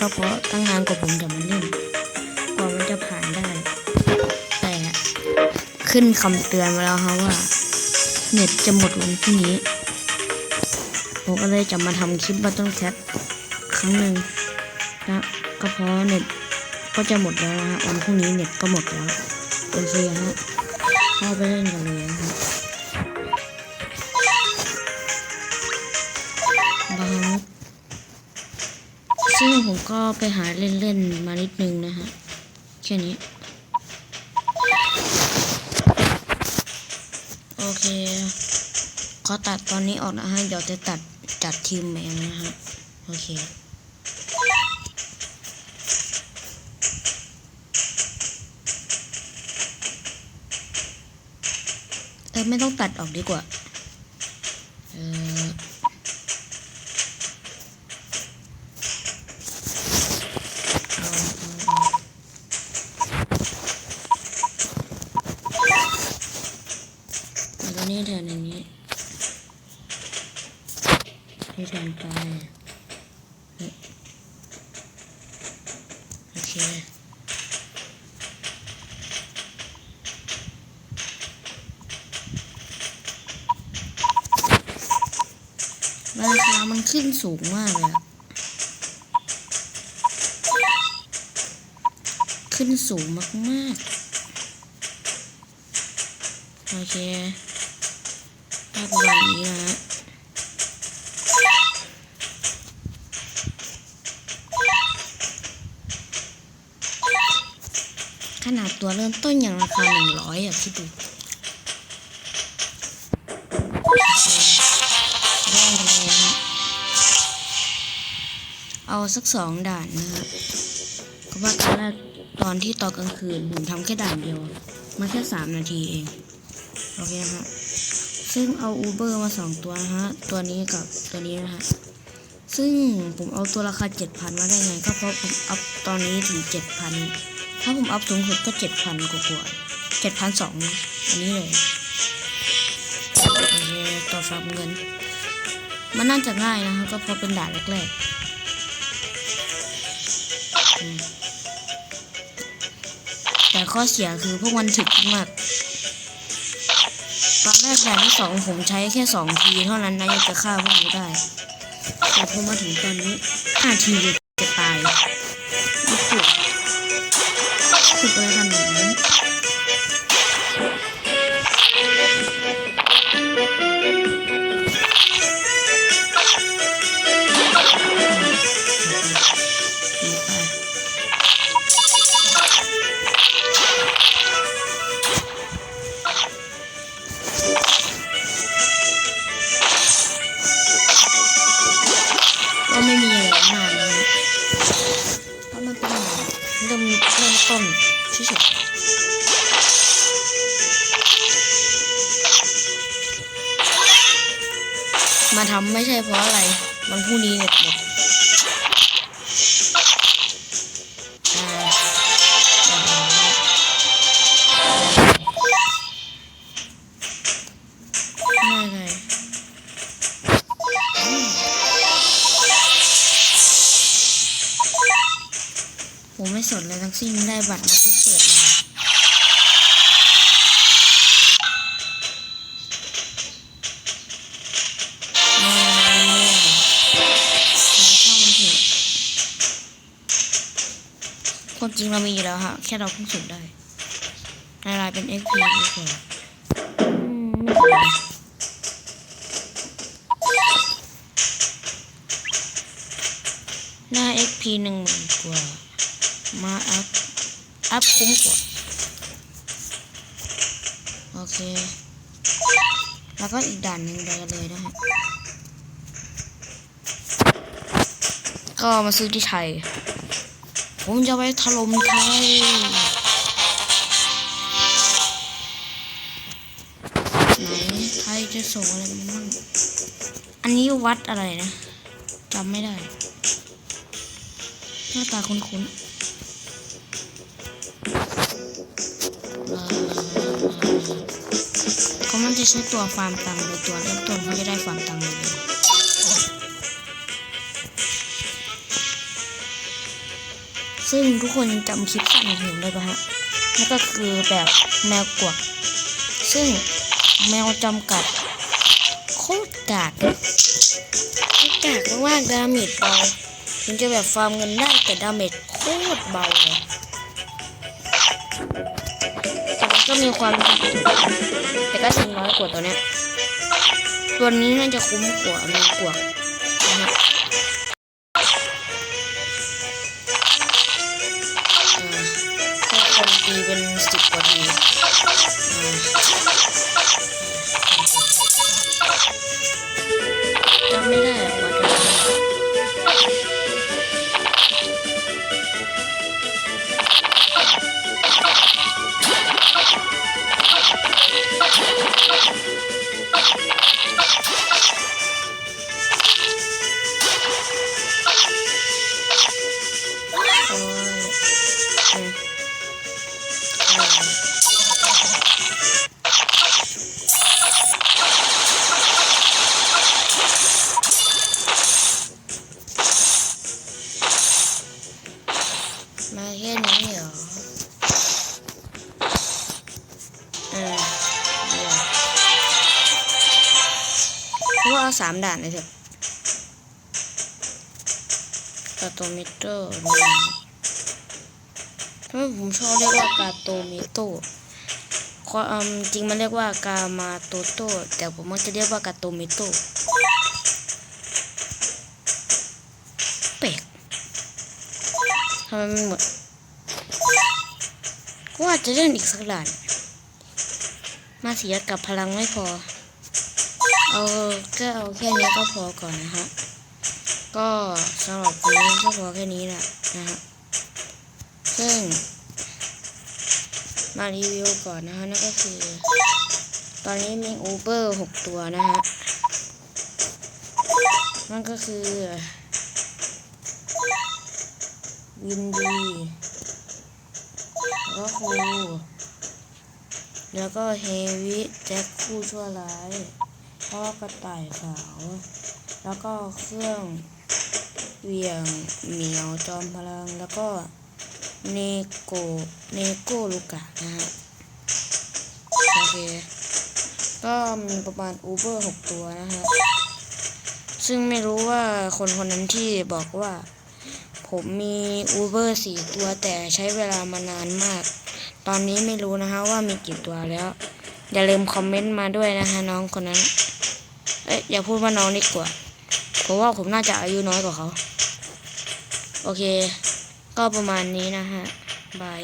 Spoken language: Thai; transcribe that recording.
ก็เพราะตั้งนานกว่าผมจะมาเล่นกว่ามันจะผ่านได้ แต่ขึ้นคำเตือนมาแล้วครับว่า เน็ตจะหมดวันพรุ่งนี้ ผมก็เลยจะมาทำคลิปบัตต้นแคทครั้งหนึ่งนะก็เพราะเน็ตก็จะหมดแล้วนะฮะวันพรุ่งนี้เน็ตก็หมดแล้วโอเคฮะเข้าไปเล่นกันเลยนะฮะบ ซึ่งผมก็ไปหาเล่นๆมานิดนึงนะฮะ แค่นี้ โอเค ขอตัดตอนนี้ออกนะฮะ เดี๋ยวจะตัดจัดทีมแมงนะฮะ โอเคเออไม่ต้องตัดออกดีกว่า เออ เอาเอาเอาเอาตัวนี้แทนอย่างนี้ ให้แทนไปโอเคราคามันขึ้นสูงมากเลยขึ้นสูงมากๆ โอเคได้ประมาณนี้นะฮะ ขนาดตัวเริ่มต้นอย่างราคาหนึ่งร้อยอะคิดดูเริ่มกันเลยนะเอาสักสองด่านนะฮะเพราะว่าตอนแรกตอนที่ตอนกลางคืนผมทำแค่ด่านเดียว มาแค่สามนาทีเอง โอเคนะฮะซึ่งเอาอูเบอร์มาสองตัวนะฮะ ตัวนี้กับตัวนี้นะฮะซึ่งผมเอาตัวราคาเจ็ดพันมาได้ไง ก็เพราะผมอัพตอนนี้ถึงเจ็ดพัน ถ้าผมอัพสูงสุดก็เจ็ดพันกว่าเจ็ดพันสองอันนี้เลยโอเคต่อฟับเงิน มันน่าจะง่ายนะครับก็เพราะเป็นด่านแรกๆ แต่ข้อเสียคือพวกมันถึกมากตอนแรกด่านที่สองผมใช้แค่สองทีเท่านั้นนะยังจะฆ่าพวกนี้ได้ แต่พอมาถึงตอนนี้ห้าทีจะตา เริ่มเริ่มต้นที่สุดมาทำไม่ใช่เพราะอะไร มันพรุ่งนี้เน็ตหมด ไม่สนเลยทั้งสิ้นได้บัตรมาปุ๊บเปิดเลยไม่ช่างมันเถอะความจริงเรามีอยู่แล้วฮะแค่เราเพิ่งสูงได้ในรายเป็น XP ดีกว่าอืมไม่เป็นไรหน้า XP หนึ่งหมื่นกว่า มาอัพ อัพคุ้มกว่า โอเค แล้วก็อีกด่านหนึ่งไปเลยนะฮะ ก็มาซื้อที่ไทย ผมจะไปถล่มไทย ไหนไทยจะส่งอะไรมาบ้างอันนี้วัดอะไรนะจำไม่ได้ หน้าตาคุ้นๆ เขามันจะใช้ตัวฟาร์มตังค์เลยตัวเริ่มต้นเขาจะได้ฟาร์มตังค์เลยซึ่งทุกคนจำคลิปสั้นของผมได้ปะฮะนั่นก็คือแบบแมวกวัก ซึ่งแมวจำกัดโคตรกากโคตรกากมากๆดาเมจเบาถึงจะแบบฟาร์มเงินได้แต่ดาเมจโคตรเบาเลย มีความดีแต่ก็ถึงน้อยกว่าตัวเนี้ยตัวนี้น่าจะคุ้มกว่ามวกวักนะฮะอ่าแค่คนตีเป็นสิบกว่าทีอ่าจำไม่ได้อว่าจะ โสามด่านเลยเถอะกาโตมิโต้นี่ทำไมผมชอบเรียกว่ากาโตมิโตความจริงมันเรียกว่ากามาโตโตแต่ผมมักจะเรียกว่ากาโตมิโตแปลกทำไมมันหมือนก็ว่าจะเล่นอีกสักด่าน มาเสียกับพลังไม่พอ เอาก็เอาแค่นี้ก็พอก่อนนะฮะก็สำหรับวันนี้ก็พอแค่นี้แหละนะฮะซึ่ง มารีวิวก่อนนะฮะนั่นก็คือ ตอนนี้มีอูเบอร์หกตัวนะฮะนั่นก็คือวินดีแล้วก็ครูแล้วก็เฮวิแจ็คคู่ชั่วร้าย แล้วก็กระต่ายขาว แล้วก็เครื่องเวียงเหมียวจอมพลังแล้วก็เนโกเนโกลูกะนะฮะโอเค ก็มีประมาณอูเบอร์หกตัวนะฮะ ซึ่งไม่รู้ว่าคนคนนั้นที่บอกว่า ผมมีอูเบอร์สี่ตัวแต่ใช้เวลามานานมาก ตอนนี้ไม่รู้นะฮะว่ามีกี่ตัวแล้ว อย่าลืมคอมเมนต์มาด้วยนะฮะน้องคนนั้น เอ๊ะอย่าพูดว่าน้องดีกว่าเพราะว่าผมน่าจะอายุน้อยกว่าเขา โอเค ก็ประมาณนี้นะฮะ บาย